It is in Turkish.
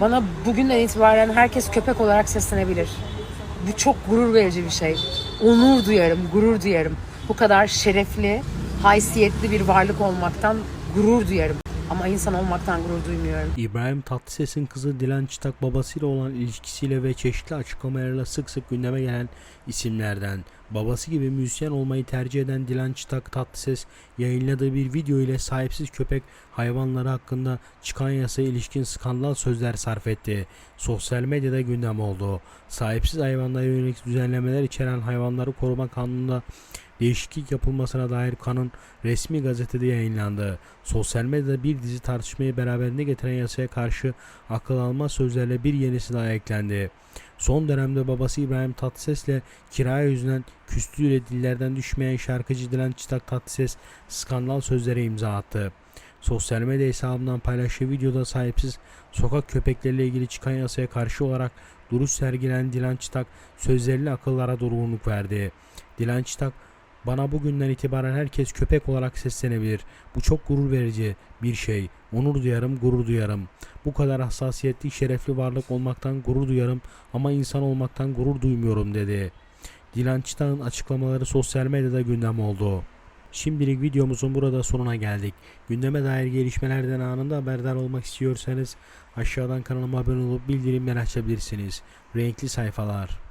Bana bugünden itibaren herkes köpek olarak seslenebilir. Bu çok gurur verici bir şey. Onur duyarım, gurur duyarım. Bu kadar şerefli, haysiyetli bir varlık olmaktan gurur duyarım. Ama insan olmaktan gurur duymuyorum. İbrahim Tatlıses'in kızı Dilan Çıtak babasıyla olan ilişkisiyle ve çeşitli açıklamalarıyla sık sık gündeme gelen isimlerden. Babası gibi müzisyen olmayı tercih eden Dilan Çıtak Tatlıses yayınladığı bir video ile sahipsiz köpek hayvanları hakkında çıkan yasaya ilişkin skandal sözler sarf etti. Sosyal medyada gündem oldu. Sahipsiz hayvanlara yönelik düzenlemeler içeren hayvanları koruma kanununda değişiklik yapılmasına dair kanun resmi gazetede yayınlandı. Sosyal medyada bir dizi tartışmayı beraberinde getiren yasaya karşı akıl alma sözlerle bir yenisi daha eklendi. Son dönemde babası İbrahim Tatlıses'le kiraya yüzünden küstüğüyle dillerden düşmeyen şarkıcı Dilan Çıtak Tatlıses skandal sözlere imza attı. Sosyal medya hesabından paylaştığı videoda sahipsiz sokak köpekleriyle ilgili çıkan yasaya karşı olarak duruş sergilen Dilan Çıtak sözleriyle akıllara durgunluk verdi. Dilan Çıtak bana bugünden itibaren herkes köpek olarak seslenebilir. Bu çok gurur verici bir şey. Onur duyarım, gurur duyarım. Bu kadar hassasiyetli, şerefli varlık olmaktan gurur duyarım ama insan olmaktan gurur duymuyorum dedi. Dilan Çıtak'ın açıklamaları sosyal medyada gündem oldu. Şimdilik videomuzun burada sonuna geldik. Gündeme dair gelişmelerden anında haberdar olmak istiyorsanız aşağıdan kanalıma abone olup bildirimleri açabilirsiniz. Renkli sayfalar.